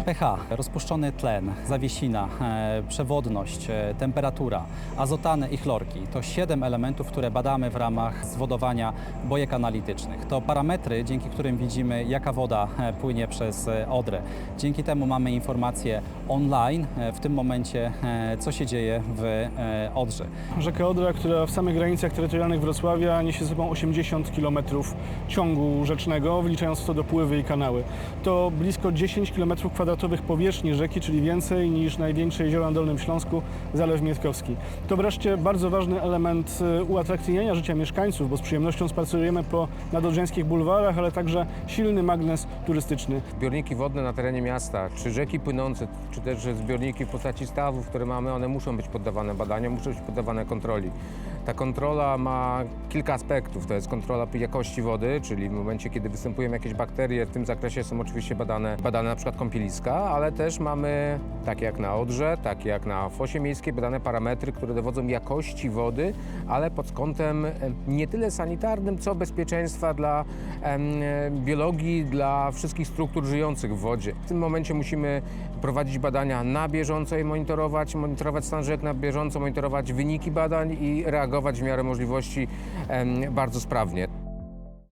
pH, rozpuszczony tlen, zawiesina, e, przewodność, e, temperatura, azotany i chlorki to siedem elementów, które badamy w ramach zwodowania bojek analitycznych. To parametry, dzięki którym widzimy, jaka woda e, płynie przez Odrę. Dzięki temu mamy informacje online e, w tym momencie, e, co się dzieje w e, Odrze. Rzeka Odra, która w samych granicach terytorialnych Wrocławia niesie ze sobą 80 km ciągu rzecznego, wliczając w to dopływy i kanały. To blisko 10 km kwadratowych powierzchni rzeki, czyli więcej niż największe jezioro na Dolnym Śląsku, Zalew Mietkowski. To wreszcie bardzo ważny element uatrakcyjnienia życia mieszkańców, bo z przyjemnością spacerujemy po nadodrzańskich bulwarach, ale także silny magnes turystyczny. Zbiorniki wodne na terenie miasta, czy rzeki płynące, czy też zbiorniki w postaci stawów, które mamy, one muszą być poddawane badaniom, muszą być poddawane kontroli. Ta kontrola ma kilka aspektów. To jest kontrola jakości wody, czyli w momencie, kiedy występują jakieś bakterie, w tym zakresie są oczywiście badane, badane na przykład kąpieliska, ale też mamy, takie jak na Odrze, takie jak na Fosie Miejskiej, badane parametry, które dowodzą jakości wody, ale pod kątem em, nie tyle sanitarnym, co bezpieczeństwa dla em, biologii, dla wszystkich struktur żyjących w wodzie. W tym momencie musimy prowadzić badania na bieżąco i monitorować, monitorować stan rzek na bieżąco, monitorować wyniki badań i reagować w miarę możliwości bardzo sprawnie.